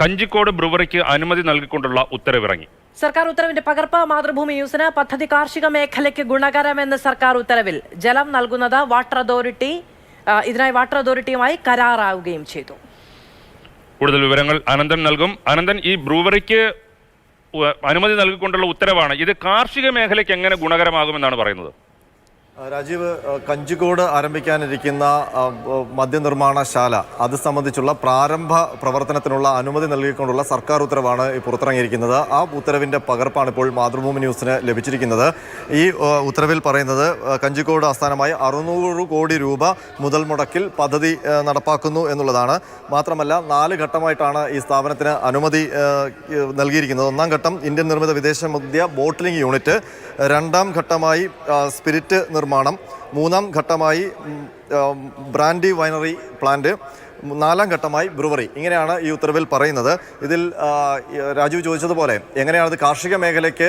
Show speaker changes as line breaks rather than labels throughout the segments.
കഞ്ചിക്കോട് ബ്രുവറിക്ക് അനുമതി നൽകിക്കൊണ്ടുള്ള ഉത്തരവിറങ്ങി.
സർക്കാർ ഉത്തരവിന്റെ പകർപ്പ് മാതൃഭൂമി ന്യൂസിന് പദ്ധതി കാർഷിക മേഖലയ്ക്ക് ഗുണകരമെന്ന് സർക്കാർ ഉത്തരവിൽ. ജലം നൽകുന്നത് വാട്ടർ അതോറിറ്റി ഇതിനായി വാട്ടർ അതോറിറ്റിയുമായി കരാറാവുകയും ചെയ്തു.
കൂടുതൽ വിവരങ്ങൾ അനന്തൻ നൽകും. അനന്തൻ ഈ ബ്രൂവറിക്ക് അനുമതി നൽകിക്കൊണ്ടുള്ള ഉത്തരവാണ്. ഇത് കാർഷിക മേഖലയ്ക്ക് എങ്ങനെ ഗുണകരമാകുമെന്നാണ് പറയുന്നത്?
രാജീവ് കഞ്ചിക്കോട് ആരംഭിക്കാനിരിക്കുന്ന മദ്യനിർമ്മാണശാല അത് സംബന്ധിച്ചുള്ള പ്രാരംഭ പ്രവർത്തനത്തിനുള്ള അനുമതി നൽകിക്കൊണ്ടുള്ള സർക്കാർ ഉത്തരവാണ് പുറത്തിറങ്ങിയിരിക്കുന്നത്. ആ ഉത്തരവിന്റെ പകർപ്പാണ് ഇപ്പോൾ മാതൃഭൂമി ന്യൂസിന് ലഭിച്ചിരിക്കുന്നത്. ഈ ഉത്തരവിൽ പറയുന്നത് കഞ്ചിക്കോട് ആസ്ഥാനമായി അറുന്നൂറ് കോടി രൂപ മുതൽ മുടക്കിൽ പദ്ധതി നടപ്പാക്കുന്നു എന്നുള്ളതാണ്. മാത്രമല്ല നാല് ഘട്ടമായിട്ടാണ് ഈ സ്ഥാപനത്തിന് അനുമതി നൽകിയിരിക്കുന്നത്. ഒന്നാം ഘട്ടം ഇന്ത്യൻ നിർമ്മിത വിദേശ മദ്യ ബോട്ടിലിംഗ് യൂണിറ്റ് രണ്ടാം ഘട്ടമായി സ്പിരിറ്റ് മൂന്നാം ഘട്ടമായി ബ്രാൻഡി വൈനറി പ്ലാന്റ്. നാലാം ഘട്ടമായി ബ്രുവറി. ഇങ്ങനെയാണ് ഈ ഉത്തരവിൽ പറയുന്നത്. ഇതിൽ രാജു ചോദിച്ചതുപോലെ എങ്ങനെയാണ് ഇത് കാർഷിക മേഖലയ്ക്ക്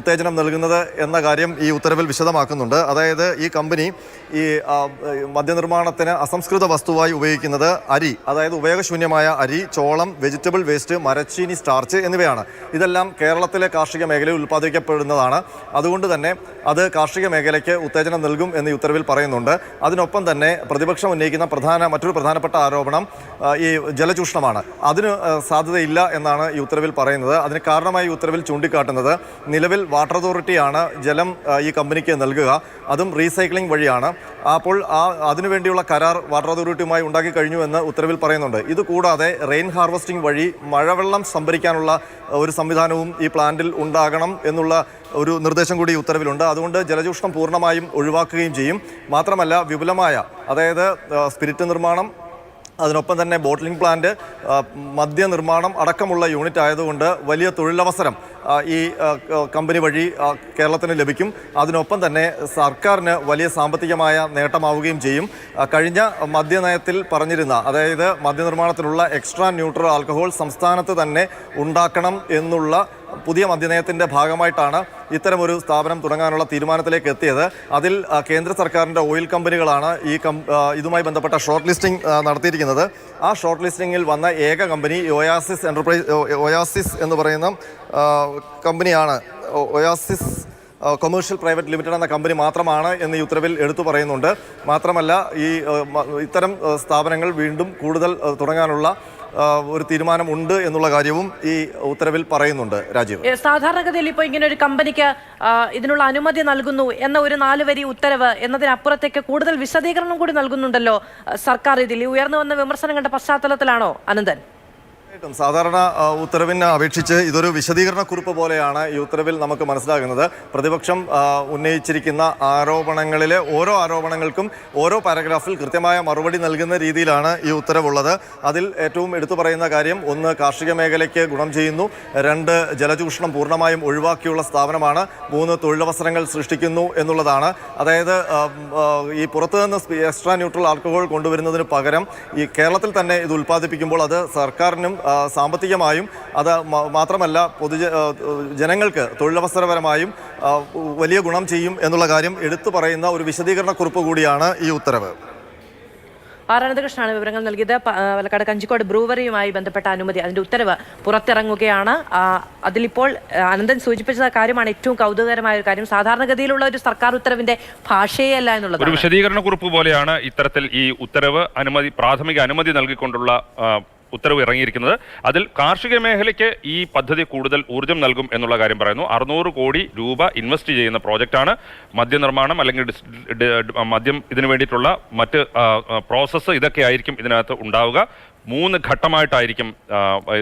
ഉത്തേജനം നൽകുന്നത് എന്ന കാര്യം ഈ ഉത്തരവിൽ വിശദമാക്കുന്നുണ്ട്. അതായത് ഈ കമ്പനി ഈ മദ്യനിർമ്മാണത്തിന് അസംസ്കൃത വസ്തുവായി ഉപയോഗിക്കുന്നത് അരി അതായത് ഉപയോഗശൂന്യമായ അരി ചോളം വെജിറ്റബിൾ വേസ്റ്റ് മരച്ചീനി സ്റ്റാർച്ച് എന്നിവയാണ്. ഇതെല്ലാം കേരളത്തിലെ കാർഷിക മേഖലയിൽ ഉൽപ്പാദിക്കപ്പെടുന്നതാണ് അതുകൊണ്ട് തന്നെ അത് കാർഷിക മേഖലയ്ക്ക് ഉത്തേജനം നൽകും എന്ന് ഈ ഉത്തരവിൽ പറയുന്നുണ്ട്. അതിനൊപ്പം തന്നെ പ്രതിപക്ഷം ഉന്നയിക്കുന്ന പ്രധാന മറ്റൊരു പ്രധാനപ്പെട്ട ആരോപണം ആ, ഈ ജലചൂഷണമാണ്. അതിന് സാധ്യതയില്ല എന്നാണ് ഈ ഉത്തരവിൽ പറയുന്നത്. അതിന് കാരണമായി ഉത്തരവിൽ ചൂണ്ടിക്കാട്ടുന്നത് നിലവിൽ വാട്ടർ അതോറിറ്റിയാണ് ജലം ഈ കമ്പനിക്ക് നൽകുക. അതും റീസൈക്ലിംഗ് വഴിയാണ്. അപ്പോൾ ആ അതിനുവേണ്ടിയുള്ള കരാർ വാട്ടർ അതോറിറ്റിയുമായി ഉണ്ടാക്കി കഴിഞ്ഞു എന്ന് ഉത്തരവിൽ പറയുന്നുണ്ട്. ഇത് കൂടാതെ റെയിൻ ഹാർവസ്റ്റിംഗ് വഴി മഴവെള്ളം സംഭരിക്കാനുള്ള ഒരു സംവിധാനവും ഈ പ്ലാന്റിൽ ഉണ്ടാകണം എന്നുള്ള ഒരു നിർദ്ദേശം കൂടി ഉത്തരവിലുണ്ട്. അതുകൊണ്ട് ജലചൂഷണം പൂർണമായും ഒഴിവാക്കുകയും ചെയ്യും. മാത്രമല്ല വിപുലമായ അതായത് സ്പിരിറ്റ് നിർമ്മാണം അതിനൊപ്പം തന്നെ ബോട്ട്ലിംഗ് പ്ലാന്റ് മദ്യനിർമ്മാണം അടക്കമുള്ള യൂണിറ്റ് ആയതുകൊണ്ട് വലിയ തൊഴിലവസരം ഈ കമ്പനി വഴി കേരളത്തിന് ലഭിക്കും. അതിനൊപ്പം തന്നെ സർക്കാരിന് വലിയ സാമ്പത്തികമായ നേട്ടമാവുകയും ചെയ്യും. കഴിഞ്ഞ മദ്യനയത്തിൽ പറഞ്ഞിരുന്ന അതായത് മദ്യനിർമ്മാണത്തിനുള്ള എക്സ്ട്രാ ന്യൂട്രൽ ആൽക്കഹോൾ സംസ്ഥാനത്ത് തന്നെ ഉണ്ടാക്കണം എന്നുള്ള പുതിയ മദ്യനയത്തിന്റെ ഭാഗമായിട്ടാണ് ഇത്തരമൊരു സ്ഥാപനം തുടങ്ങാനുള്ള തീരുമാനത്തിലേക്ക് എത്തിയത്. അതിൽ കേന്ദ്ര സർക്കാരിന്റെ ഓയിൽ കമ്പനികളാണ് ഈ ഇതുമായി ബന്ധപ്പെട്ട ഷോർട്ട് ലിസ്റ്റിംഗ് നടത്തിയിരിക്കുന്നത്. ആ ഷോർട്ട് ലിസ്റ്റിങ്ങിൽ വന്ന ഏക കമ്പനി ഒയാസിസ് എന്റർപ്രൈസ് ഒയാസിസ് എന്ന് പറയുന്ന കമ്പനിയാണ്. ഒയാസിസ് കൊമേഴ്ഷ്യൽ പ്രൈവറ്റ് ലിമിറ്റഡ് എന്ന കമ്പനി മാത്രമാണ് എന്ന് ഈ ഉത്തരവിൽ എടുത്തു പറയുന്നുണ്ട്. മാത്രമല്ല ഈ ഇത്തരം സ്ഥാപനങ്ങൾ വീണ്ടും കൂടുതൽ തുടങ്ങാനുള്ള ഒരു തീരുമാനമുണ്ട് എന്നുള്ള കാര്യവും ഈ ഉത്തരവിൽ പറയുന്നുണ്ട് രാജീവ്.
സാധാരണഗതിയിൽ ഇപ്പോൾ ഇങ്ങനെ ഒരു കമ്പനിക്ക് ഇതിനുള്ള അനുമതി നൽകുന്നു എന്ന ഒരു നാല് വരി ഉത്തരവ് എന്നതിനപ്പുറത്തേക്ക് കൂടുതൽ വിശദീകരണം കൂടി നൽകുന്നുണ്ടല്ലോ സർക്കാർ. ഇതിൽ ഉയർന്നു വന്ന വിമർശനങ്ങളുടെ പശ്ചാത്തലത്തിലാണോ അനന്തൻ?
തീർച്ചയായിട്ടും. സാധാരണ ഉത്തരവിനെ അപേക്ഷിച്ച് ഇതൊരു വിശദീകരണ കുറിപ്പ് പോലെയാണ് ഈ ഉത്തരവിൽ നമുക്ക് മനസ്സിലാകുന്നത്. പ്രതിപക്ഷം ഉന്നയിച്ചിരിക്കുന്ന ആരോപണങ്ങളിലെ ഓരോ ആരോപണങ്ങൾക്കും ഓരോ പാരഗ്രാഫിൽ കൃത്യമായ മറുപടി നൽകുന്ന രീതിയിലാണ് ഈ ഉത്തരവുള്ളത്. അതിൽ ഏറ്റവും എടുത്തു പറയുന്ന കാര്യം ഒന്ന് കാർഷിക മേഖലയ്ക്ക് ഗുണം ചെയ്യുന്നു രണ്ട് ജലചൂഷണം പൂർണമായും ഒഴിവാക്കിയുള്ള സ്ഥാപനമാണ് മൂന്ന് തൊഴിലവസരങ്ങൾ സൃഷ്ടിക്കുന്നു എന്നുള്ളതാണ്. അതായത് ഈ പുറത്തു നിന്ന് എക്സ്ട്രാ ന്യൂട്രൽ ആൽക്കഹോൾ കൊണ്ടുവരുന്നതിന് പകരം ഈ കേരളത്തിൽ തന്നെ ഇത് ഉൽപ്പാദിപ്പിക്കുമ്പോൾ അത് സർക്കാരിനും സാമ്പത്തികമായും അത് മാത്രമല്ല പൊതുജ ജനങ്ങൾക്ക് തൊഴിലവസരപരമായും വലിയ ഗുണം ചെയ്യും എന്നുള്ള കാര്യം എടുത്തു പറയുന്ന ഒരു വിശദീകരണ കുറിപ്പ് കൂടിയാണ് ഈ ഉത്തരവ്.
ആർ. അനന്തകൃഷ്ണനാണ് വിവരങ്ങൾ നൽകിയത്. പാലക്കാട് കഞ്ചിക്കോട് ബ്രൂവറിയുമായി ബന്ധപ്പെട്ട അനുമതി അതിന്റെ ഉത്തരവ് പുറത്തിറങ്ങുകയാണ്. അതിലിപ്പോൾ അനന്തൻ സൂചിപ്പിച്ച കാര്യമാണ് ഏറ്റവും കൗതുകകരമായ ഒരു കാര്യം. സാധാരണഗതിയിലുള്ള ഒരു സർക്കാർ ഉത്തരവിന്റെ ഭാഷയല്ല
ഒരു
എന്നുള്ളത്
വിശദീകരണ കുറിപ്പ് പോലെയാണ് ഇത്തരത്തിൽ ഈ ഉത്തരവ് അനുമതി പ്രാഥമിക അനുമതി നൽകിക്കൊണ്ടുള്ള ഉത്തരവ് ഇറങ്ങിയിരിക്കുന്നത്. അതിൽ കാർഷിക മേഖലയ്ക്ക് ഈ പദ്ധതി കൂടുതൽ ഊർജം നൽകും എന്നുള്ള കാര്യം പറയുന്നു. അറുന്നൂറ് കോടി രൂപ ഇൻവെസ്റ്റ് ചെയ്യുന്ന പ്രോജക്റ്റാണ് മദ്യനിർമ്മാണം അല്ലെങ്കിൽ മദ്യം ഇതിനു വേണ്ടിയിട്ടുള്ള മറ്റ് പ്രോസസ്സ് ഇതൊക്കെ ആയിരിക്കും ഇതിനകത്ത് ഉണ്ടാവുക. മൂന്ന് ഘട്ടമായിട്ടായിരിക്കും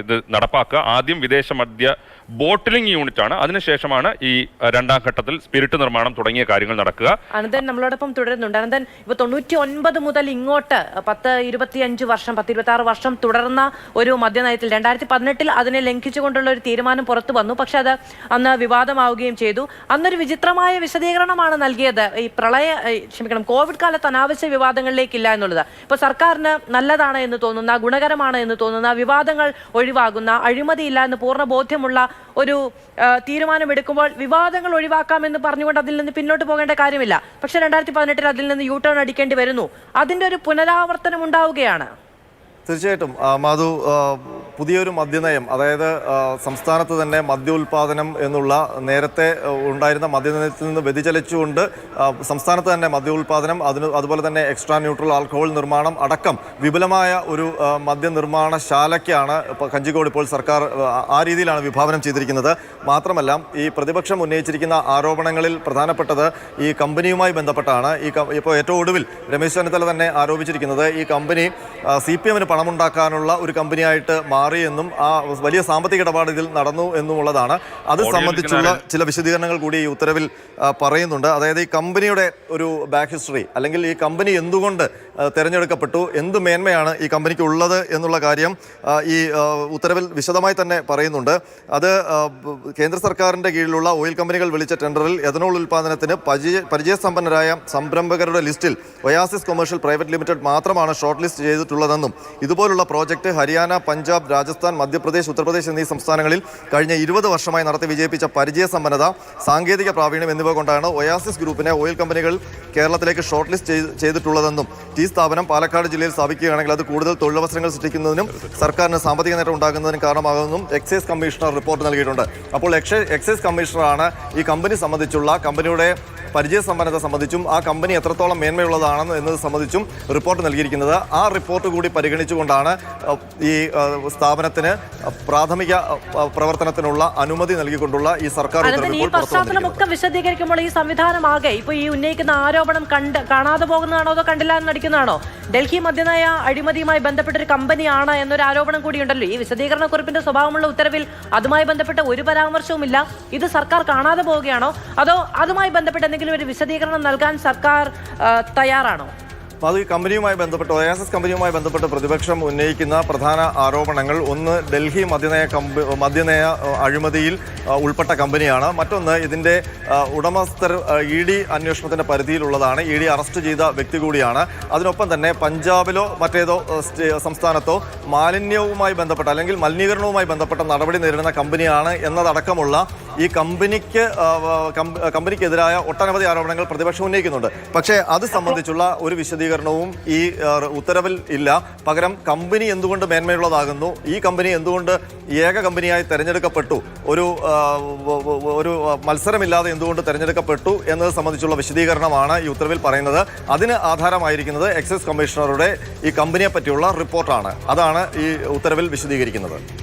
ഇത് നടപ്പാക്കുക. ആദ്യം വിദേശ മദ്യ ബോട്ടിലിംഗ് യൂണിറ്റ് ആണ് അതിനുശേഷമാണ് ഈ രണ്ടാം ഘട്ടത്തിൽ സ്പിരിറ്റ് നിർമ്മാണം തുടങ്ങിയ കാര്യങ്ങൾ നടക്കുക.
അനന്തൻ നമ്മളോടൊപ്പം തുടരുന്നുണ്ട്. അനന്തൻ ഇപ്പൊ തൊണ്ണൂറ്റി ഒൻപത് മുതൽ ഇങ്ങോട്ട് പത്ത് ഇരുപത്തിയഞ്ച് വർഷം പത്ത് ഇരുപത്തി ആറ് വർഷം തുടർന്ന ഒരു മദ്യനയത്തിൽ രണ്ടായിരത്തി പതിനെട്ടിൽ അതിനെ ലംഘിച്ചുകൊണ്ടുള്ള ഒരു തീരുമാനം പുറത്തു വന്നു. പക്ഷെ അത് അന്ന് വിവാദമാവുകയും ചെയ്തു. അന്നൊരു വിചിത്രമായ വിശദീകരണമാണ് നൽകിയത്. ഈ പ്രളയ ക്ഷമിക്കണം കോവിഡ് കാലത്ത് അനാവശ്യ വിവാദങ്ങളിലേക്കില്ല എന്നുള്ളത്. ഇപ്പൊ സർക്കാരിന് നല്ലതാണ് എന്ന് തോന്നുന്ന ഗുണകരമാണ് എന്ന് തോന്നുന്ന വിവാദങ്ങൾ ഒഴിവാകുന്ന അഴിമതിയില്ല എന്ന് പൂർണ ബോധ്യമുള്ള ഒരു തീരുമാനമെടുക്കുമ്പോൾ വിവാദങ്ങൾ ഒഴിവാക്കാമെന്ന് പറഞ്ഞുകൊണ്ട് അതിൽ നിന്ന് പിന്നോട്ട് പോകേണ്ട കാര്യമില്ല. പക്ഷെ രണ്ടായിരത്തി പതിനെട്ടിൽ അതിൽ നിന്ന് യൂ ടേൺ അടിക്കേണ്ടി വരുന്നു. അതിന്റെ ഒരു പുനരാവർത്തനം ഉണ്ടാവുകയാണ്.
തീർച്ചയായിട്ടും. മാധു പുതിയൊരു മദ്യനയം അതായത് സംസ്ഥാനത്ത് തന്നെ മദ്യോൽപാദനം എന്നുള്ള നേരത്തെ ഉണ്ടായിരുന്ന മദ്യനയത്തിൽ നിന്ന് വ്യതിചലിച്ചുകൊണ്ട് സംസ്ഥാനത്ത് തന്നെ മദ്യോൽപാദനം അതിന് അതുപോലെ തന്നെ എക്സ്ട്രാ ന്യൂട്രൽ ആൽക്കഹോൾ നിർമ്മാണം അടക്കം വിപുലമായ ഒരു മദ്യനിർമ്മാണ മദ്യനിർമ്മാണശാലയ്ക്കാണ് കഞ്ചിക്കോട് ഇപ്പോൾ സർക്കാർ ആ, രീതിയിലാണ് വിഭാവനം ചെയ്തിരിക്കുന്നത്. മാത്രമല്ല ഈ പ്രതിപക്ഷം ഉന്നയിച്ചിരിക്കുന്ന ആരോപണങ്ങളിൽ പ്രധാനപ്പെട്ടത് ഈ കമ്പനിയുമായി ബന്ധപ്പെട്ടാണ്. ഈ ഇപ്പോൾ ഏറ്റവും ഒടുവിൽ രമേശ് ചെന്നിത്തല തന്നെ ആരോപിച്ചിരിക്കുന്നത് ഈ കമ്പനി സി പി എമ്മിന് പണമുണ്ടാക്കാനുള്ള ഒരു കമ്പനിയായിട്ട് മാറിയെന്നും ആ വലിയ സാമ്പത്തിക ഇടപാട് ഇതിൽ നടന്നു എന്നുമുള്ളതാണ്. അത് സംബന്ധിച്ചുള്ള ചില വിശദീകരണങ്ങൾ കൂടി ഈ ഉത്തരവിൽ പറയുന്നുണ്ട്. അതായത് ഈ കമ്പനിയുടെ ഒരു ബാക്ക് ഹിസ്റ്ററി അല്ലെങ്കിൽ ഈ കമ്പനി എന്തുകൊണ്ട് തിരഞ്ഞെടുക്കപ്പെട്ടു. എന്ത് മേന്മയാണ് ഈ കമ്പനിക്ക് ഉള്ളത് എന്നുള്ള കാര്യം ഈ ഉത്തരവിൽ വിശദമായി തന്നെ പറയുന്നുണ്ട്. അത് കേന്ദ്ര സർക്കാരിന്റെ കീഴിലുള്ള ഓയിൽ കമ്പനികൾ വിളിച്ച ടെൻഡറിൽ എഥനോൾ ഉൽപ്പാദനത്തിന് പരിചയ പരിചയസമ്പന്നരായ സംരംഭകരുടെ ലിസ്റ്റിൽ ഒയാസിസ് കൊമേഴ്ഷ്യൽ പ്രൈവറ്റ് ലിമിറ്റഡ് മാത്രമാണ് ഷോർട്ട് ലിസ്റ്റ് ചെയ്തിട്ടുള്ളതെന്നും ഇതുപോലുള്ള പ്രോജക്റ്റ് ഹരിയാന പഞ്ചാബ് രാജസ്ഥാൻ മധ്യപ്രദേശ് ഉത്തർപ്രദേശ് എന്നീ സംസ്ഥാനങ്ങളിൽ കഴിഞ്ഞ ഇരുപത് വർഷമായി നടത്തി വിജയിപ്പിച്ച പരിചയസമ്പന്നത സാങ്കേതിക പ്രാവീണ്യം എന്നിവ കൊണ്ടാണ് ഒയാസിസ് ഗ്രൂപ്പിനെ ഓയിൽ കമ്പനികൾ കേരളത്തിലേക്ക് ഷോർട്ട് ലിസ്റ്റ് ചെയ്തിട്ടുള്ളതെന്നും ഈ സ്ഥാപനം പാലക്കാട് ജില്ലയിൽ സ്ഥാപിക്കുകയാണെങ്കിൽ അത് കൂടുതൽ തൊഴിലവസരങ്ങൾ സൃഷ്ടിക്കുന്നതിനും സർക്കാരിന് സാമ്പത്തിക നേട്ടം ഉണ്ടാകുന്നതിനും കാരണമാകുമെന്നും എക്സൈസ് കമ്മീഷണർ റിപ്പോർട്ട് നൽകിയിട്ടുണ്ട്. അപ്പോൾ എക്സൈസ് കമ്മീഷണറാണ് ഈ കമ്പനി സംബന്ധിച്ചുള്ള കമ്പനിയുടെ പരിചയസമ്പന്നത സംബന്ധിച്ചും ആ കമ്പനി എത്രത്തോളം മേന്മയുള്ളതാണെന്ന് എന്നത് സംബന്ധിച്ചും റിപ്പോർട്ട് നൽകിയിരിക്കുന്നത്. ആ റിപ്പോർട്ട് കൂടി പരിഗണിച്ചുകൊണ്ടാണ് ഈ സ്ഥാപനത്തിന് പ്രാഥമിക പ്രവർത്തനത്തിനുള്ള അനുമതി നൽകിക്കൊണ്ടുള്ള ഈ സർക്കാർ
ഈ. പശ്ചാത്തലമൊക്കെ വിശദീകരിക്കുമ്പോൾ ഈ സംവിധാനമാകെ ഇപ്പൊ ഈ ഉന്നയിക്കുന്ന ആരോപണം കണ്ട് കാണാതെ പോകുന്നതാണോ അതോ കണ്ടില്ല എന്ന് നടിക്കുന്നതാണോ? ഡൽഹി മദ്യനയ അഴിമതിയുമായി ബന്ധപ്പെട്ട ഒരു കമ്പനിയാണ് എന്നൊരു ആരോപണം കൂടിയുണ്ടല്ലോ ഈ വിശദീകരണ കുറിപ്പിന്റെ സ്വഭാവമുള്ള ഉത്തരവിൽ അതുമായി ബന്ധപ്പെട്ട ഒരു പരാമർശവുമില്ല. ഇത് സർക്കാർ കാണാതെ പോവുകയാണോ? അതോ അതുമായി ബന്ധപ്പെട്ട എന്തെങ്കിലും ഒരു വിശദീകരണം നൽകാൻ സർക്കാർ തയ്യാറാണോ?
അത് ഈ കമ്പനിയുമായി ബന്ധപ്പെട്ട് ഒയാസിസ് കമ്പനിയുമായി ബന്ധപ്പെട്ട് പ്രതിപക്ഷം ഉന്നയിക്കുന്ന പ്രധാന ആരോപണങ്ങൾ. ഒന്ന് ഡൽഹി മദ്യനയ കമ്പ മദ്യനയ അഴിമതിയിൽ ഉൾപ്പെട്ട കമ്പനിയാണ്. മറ്റൊന്ന് ഇതിന്റെ ഉടമസ്ഥർ ഇ ഡി അന്വേഷണത്തിന്റെ പരിധിയിലുള്ളതാണ്. ഇ ഡി അറസ്റ്റ് ചെയ്ത വ്യക്തി കൂടിയാണ്. അതിനൊപ്പം തന്നെ പഞ്ചാബിലോ മറ്റേതോ സംസ്ഥാനത്തോ മാലിന്യവുമായി ബന്ധപ്പെട്ട അല്ലെങ്കിൽ മലിനീകരണവുമായി ബന്ധപ്പെട്ട നടപടി നേരിടുന്ന കമ്പനിയാണ് എന്നതടക്കമുള്ള ഈ കമ്പനിക്ക് കമ്പനിക്കെതിരായ ഒട്ടനവധി ആരോപണങ്ങൾ പ്രതിപക്ഷം ഉന്നയിക്കുന്നുണ്ട്. പക്ഷേ അത് സംബന്ധിച്ചുള്ള ഒരു വിശദീകരണവും ഈ ഉത്തരവിൽ ഇല്ല. പകരം കമ്പനി എന്തുകൊണ്ട് മേന്മയുള്ളതാകുന്നു? ഈ കമ്പനി എന്തുകൊണ്ട് ഏക കമ്പനിയായി തെരഞ്ഞെടുക്കപ്പെട്ടു? ഒരു ഒരു മത്സരമില്ലാതെ എന്തുകൊണ്ട് തെരഞ്ഞെടുക്കപ്പെട്ടു എന്നത് സംബന്ധിച്ചുള്ള വിശദീകരണമാണ് ഈ ഉത്തരവിൽ പറയുന്നത്. അതിന് ആധാരമായിരിക്കുന്നത് എക്സൈസ് കമ്മീഷണറുടെ ഈ കമ്പനിയെ പറ്റിയുള്ള റിപ്പോർട്ടാണ്. അതാണ് ഈ ഉത്തരവിൽ വിശദീകരിക്കുന്നത്.